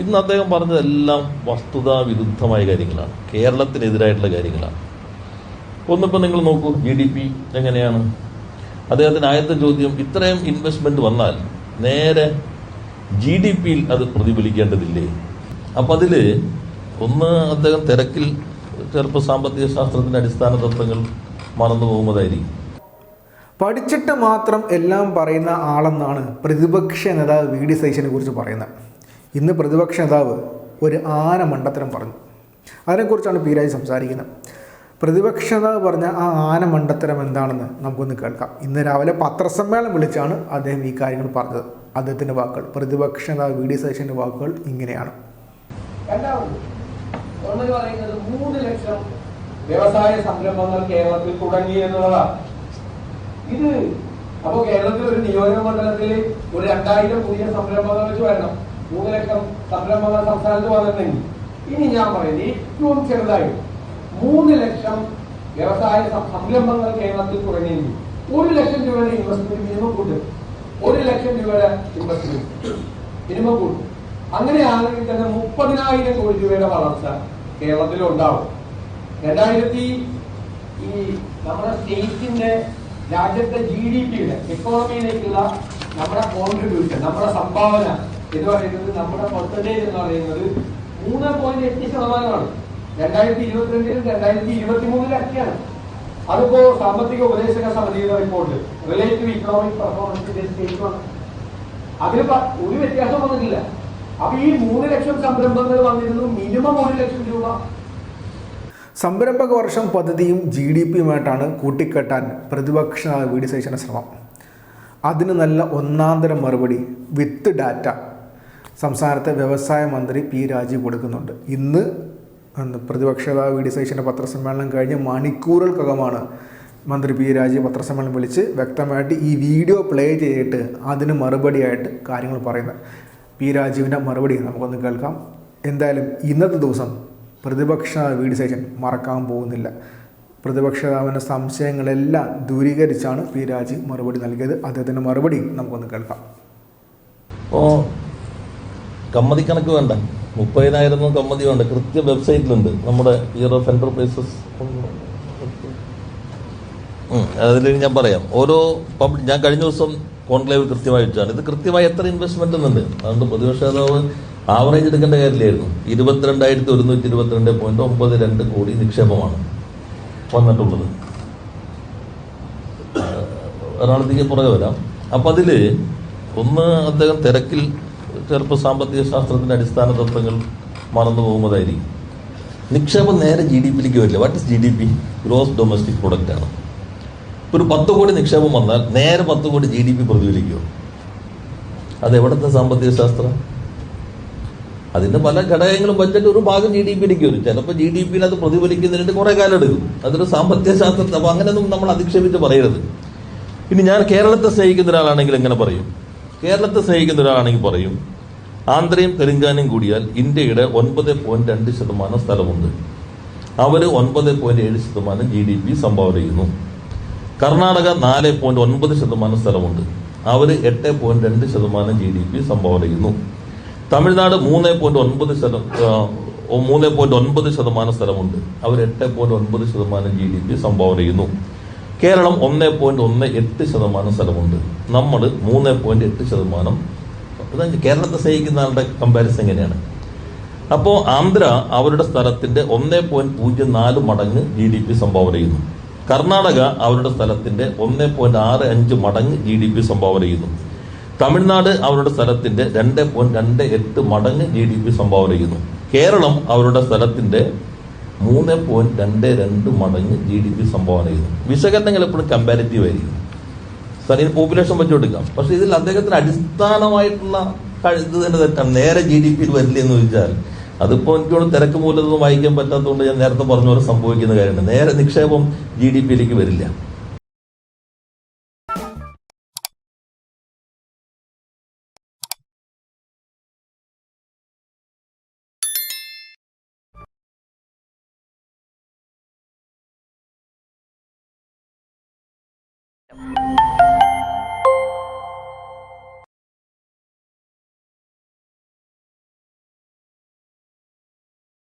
ഇന്ന് അദ്ദേഹം പറഞ്ഞതെല്ലാം വസ്തുതാ വിരുദ്ധമായ കാര്യങ്ങളാണ്. കേരളത്തിനെതിരായിട്ടുള്ള കാര്യങ്ങളാണ്. ഒന്നിപ്പോൾ നിങ്ങൾ നോക്കൂ ജി ഡി പി എങ്ങനെയാണ്? അദ്ദേഹത്തിന് ആദ്യത്തെ ചോദ്യം ഇത്രയും ഇൻവെസ്റ്റ്മെന്റ് വന്നാൽ നേരെ ജി ഡി പിയിൽ അത് പ്രതിഫലിക്കേണ്ടതില്ലേ? അപ്പം അതിൽ ഒന്ന് അദ്ദേഹം തിരക്കിൽ ചിലപ്പോൾ സാമ്പത്തിക ശാസ്ത്രത്തിന്റെ അടിസ്ഥാന തത്വങ്ങൾ മറന്നു പോകുന്നതായിരിക്കും. പഠിച്ചിട്ട് മാത്രം എല്ലാം പറയുന്ന ആളെന്നാണ് പ്രതിപക്ഷ നേതാവ് വി ഡി സതീശനെ കുറിച്ച് പറയുന്നത്. ഇന്ന് പ്രതിപക്ഷ നേതാവ് ഒരു ആന മണ്ടത്തരം പറഞ്ഞു. അതിനെക്കുറിച്ചാണ് പി രാജ് സംസാരിക്കുന്നത്. പ്രതിപക്ഷ നേതാവ് പറഞ്ഞ ആ ആന മണ്ടത്തരം എന്താണെന്ന് നമുക്കൊന്ന് കേൾക്കാം. ഇന്ന് രാവിലെ പത്രസമ്മേളനം വിളിച്ചാണ് അദ്ദേഹം ഈ കാര്യങ്ങൾ പറഞ്ഞത്. അദ്ദേഹത്തിന്റെ വാക്കുകൾ പ്രതിപക്ഷ നേതാവ് വി ഡി സതീശന്റെ വാക്കുകൾ ഇങ്ങനെയാണ്. പറയുന്നത് മൂന്ന് ലക്ഷം വ്യവസായ സംരംഭങ്ങൾ കേരളത്തിൽ തുടങ്ങി എന്നുള്ളതാണ്. ഇത് അപ്പോ കേരളത്തിൽ ഒരു നിയോജക മണ്ഡലത്തിൽ ഒരു രണ്ടായിരം പുതിയ സംരംഭങ്ങൾ വെച്ച് വരണം. മൂന്ന് സംരംഭങ്ങൾ സംസ്ഥാനത്ത് വന്നിട്ടുണ്ടെങ്കിൽ. ഇനി ഞാൻ പറയുന്നത് ഏറ്റവും ചെറുതായി മൂന്ന് ലക്ഷം വ്യവസായ സംരംഭങ്ങൾ കേരളത്തിൽ തുടങ്ങിയെങ്കിൽ ഒരു ലക്ഷം രൂപയുടെ ഇൻവെസ്റ്റ്മെന്റ് മിനിമം കൂട്ടും. ഒരു ലക്ഷം രൂപയുടെ ഇൻവെസ്റ്റ്മെന്റ് മിനിമം കൂട്ടും. അങ്ങനെയാണെങ്കിൽ തന്നെ മുപ്പതിനായിരം കോടി രൂപയുടെ വളർച്ച കേരളത്തിൽ ഉണ്ടാവും രണ്ടായിരത്തി ഈ നമ്മുടെ സ്റ്റേറ്റിന്റെ രാജ്യത്തെ ജി ഡി പിയുടെ എക്കോണമിയിലേക്കുള്ള നമ്മുടെ കോൺട്രിബ്യൂഷൻ നമ്മുടെ സംഭാവന എന്ന് പറയുന്നത് നമ്മുടെ പെർസെന്റേജ് എന്ന് പറയുന്നത് മൂന്ന് പോയിന്റ് എട്ട് ശതമാനമാണ്. രണ്ടായിരത്തി ഇരുപത്തിരണ്ടിലും രണ്ടായിരത്തി ഇരുപത്തി മൂന്നിലൊക്കെയാണ് അതിപ്പോ സാമ്പത്തിക ഉപദേശക സമിതിയുടെ റിപ്പോർട്ട് റിലേറ്റീവ് ഇക്കണോമിക് പെർഫോമൻസിന്റെ സ്റ്റേറ്റ് അതിൽ ഒരു വ്യത്യാസം വന്നിട്ടില്ല. അപ്പൊ ഈ മൂന്ന് ലക്ഷം സംരംഭങ്ങൾ വന്നിരുന്നു മിനിമം ഒരു ലക്ഷം രൂപ. സംരംഭക വർഷം പദ്ധതിയും ജി ഡി പിയുമായിട്ടാണ് കൂട്ടിക്കെട്ടാൻ പ്രതിപക്ഷ വി ശ്രമം. അതിന് നല്ല ഒന്നാന്തരം മറുപടി വിത്ത് ഡാറ്റ. സംസ്ഥാനത്തെ വ്യവസായ മന്ത്രി പി രാജീവ് കൊടുക്കുന്നുണ്ട്. ഇന്ന് പ്രതിപക്ഷ നേതാവ് വി ഡി സതീശന്റെ പത്രസമ്മേളനം കഴിഞ്ഞ് മണിക്കൂറുകൾക്കകമാണ് മന്ത്രി പി രാജീവ് പത്രസമ്മേളനം വിളിച്ച് വ്യക്തമായിട്ട് ഈ വീഡിയോ പ്ലേ ചെയ്തിട്ട് അതിന് മറുപടിയായിട്ട് കാര്യങ്ങൾ പറയുന്നത്. പി രാജീവിന്റെ മറുപടി നമുക്കൊന്ന് കേൾക്കാം. എന്തായാലും ഇന്നത്തെ ദിവസം പ്രതിപക്ഷ വി ഡി സതീശൻ മറക്കാൻ പോകുന്നില്ല. പ്രതിപക്ഷ നേതാവിന്റെ സംശയങ്ങളെല്ലാം ദൂരീകരിച്ചാണ് പി രാജീവ് മറുപടി നൽകിയത്. അദ്ദേഹത്തിന്റെ മറുപടി നമുക്കൊന്ന് കേൾക്കാം. അപ്പോൾ കമ്മതി കണക്ക് വേണ്ട. മുപ്പതിനായിരം ഒന്നും കമ്മതി വേണ്ട. കൃത്യ വെബ്സൈറ്റിലുണ്ട്. നമ്മുടെ ഓഫ് എന്റർപ്രൈസസ് അതിൽ ഞാൻ പറയാം. ഓരോ പബ്ലിക് ഞാൻ കഴിഞ്ഞ ദിവസം കോൺക്ലേവ് കൃത്യമായിട്ടാണ് ഇത് കൃത്യമായി എത്ര ഇൻവെസ്റ്റ്മെന്റ് എന്നുണ്ട് അതുകൊണ്ട് പ്രതിപക്ഷ നേതാവ് ആവറേജ് എടുക്കേണ്ട കാര്യമില്ലായിരുന്നു. ഇരുപത്തിരണ്ടായിരത്തി ഒരുന്നൂറ്റി ഇരുപത്തിരണ്ട് പോയിന്റ് ഒമ്പത് രണ്ട് കോടി നിക്ഷേപമാണ് വന്നിട്ടുള്ളത്. ഒരാളത്തേക്ക് പുറകെ വരാം. അപ്പം അതിൽ ഒന്ന് അദ്ദേഹം തിരക്കിൽ ചിലപ്പോൾ സാമ്പത്തിക ശാസ്ത്രത്തിന്റെ അടിസ്ഥാന തത്വങ്ങൾ മറന്നു പോകുന്നതായിരിക്കും. നിക്ഷേപം നേരെ ജി ഡി പിയിലേക്ക് വരില്ല. What is G D P gross domestic product ആണ്. ഒരു പത്ത് കോടി നിക്ഷേപം വന്നാൽ നേരെ പത്ത് കോടി ജി ഡി പി പ്രതിഫലിക്കുമോ അത് എവിടുത്തെ സാമ്പത്തിക ശാസ്ത്രം? അതിന്റെ പല ഘടകങ്ങളും ബജറ്റ് ഒരു ഭാഗം ജി ഡി പിയിലേക്ക് വരും. ചിലപ്പോൾ ജി ഡി പിയിൽ അത് പ്രതിഫലിക്കുന്നതിന് കുറേ കാലം എടുക്കും. അതൊരു സാമ്പത്തിക ശാസ്ത്രത്തെ അപ്പോൾ അങ്ങനെയൊന്നും നമ്മൾ അധിക്ഷേപിച്ച് പറയരുത്. ഇനി ഞാൻ കേരളത്തെ സ്നേഹിക്കുന്ന ഒരാളാണെങ്കിൽ എങ്ങനെ പറയും? കേരളത്തെ സ്നേഹിക്കുന്ന ഒരാളാണെങ്കിൽ പറയും ആന്ധ്രയും തെലുങ്കാനയും കൂടിയാൽ ഇന്ത്യയുടെ ഒൻപത് പോയിന്റ് രണ്ട് ശതമാനം സ്ഥലമുണ്ട്. അവർ ഒൻപത് പോയിന്റ് ഏഴ് ശതമാനം ജി ഡി പി സംഭാവന ചെയ്യുന്നു. കർണാടക നാല് പോയിന്റ് ഒൻപത് ശതമാനം സ്ഥലമുണ്ട്. അവർ എട്ട് പോയിന്റ് രണ്ട് ശതമാനം ജി ഡി പി സംഭാവന ചെയ്യുന്നു. തമിഴ്നാട് മൂന്ന് പോയിന്റ് ഒൻപത് ശതം മൂന്ന് പോയിന്റ് ഒൻപത് ശതമാനം സ്ഥലമുണ്ട്. അവർ എട്ട് പോയിന്റ് ഒൻപത് ശതമാനം ജി ഡി പി സംഭാവന ചെയ്യുന്നു. കേരളം ഒന്ന് പോയിന്റ് ഒന്ന് എട്ട് ശതമാനം സ്ഥലമുണ്ട്. നമ്മൾ മൂന്ന് പോയിന്റ് എട്ട് ശതമാനം അതായത് കേരളത്തെ സ്നേഹിക്കുന്ന ആളുടെ കമ്പാരിസൺ എങ്ങനെയാണ്? അപ്പോൾ ആന്ധ്ര അവരുടെ സ്ഥലത്തിന്റെ ഒന്ന് പോയിന്റ് പൂജ്യം നാല് മടങ്ങ് ജി ഡി പി സംഭാവന ചെയ്യുന്നു. കർണാടക അവരുടെ സ്ഥലത്തിന്റെ ഒന്ന് പോയിന്റ് ആറ് അഞ്ച് മടങ്ങ് ജി ഡി പി സംഭാവന ചെയ്യുന്നു. തമിഴ്നാട് അവരുടെ സ്ഥലത്തിന്റെ രണ്ട് പോയിന്റ് രണ്ട് എട്ട് മടങ്ങ് ജി ഡി പി സംഭാവന ചെയ്യുന്നു. കേരളം അവരുടെ സ്ഥലത്തിന്റെ മൂന്ന് പോയിന്റ് രണ്ട് രണ്ട് മടങ്ങ് ജി ഡി പി സംഭാവന ചെയ്തു. വിശകലനങ്ങൾ എപ്പോഴും കമ്പാരിറ്റീവ് ആയിരിക്കും. സാർ ഇതിന് പോപ്പുലേഷൻ വെച്ചുകൊടുക്കാം പക്ഷെ ഇതിൽ അദ്ദേഹത്തിന് അടിസ്ഥാനമായിട്ടുള്ള ഇത് തന്നെ തെറ്റാണ്. നേരെ ജി ഡി പിയിൽ വരില്ല എന്ന് ചോദിച്ചാൽ അതിപ്പോൾ എനിക്കോട് തിരക്ക് മൂലമൊന്നും വായിക്കാൻ പറ്റാത്തതുകൊണ്ട് ഞാൻ നേരത്തെ പറഞ്ഞ പോലെ സംഭവിക്കുന്ന കാര്യമാണ് നേരെ നിക്ഷേപം ജി ഡി പിയിലേക്ക് വരില്ല.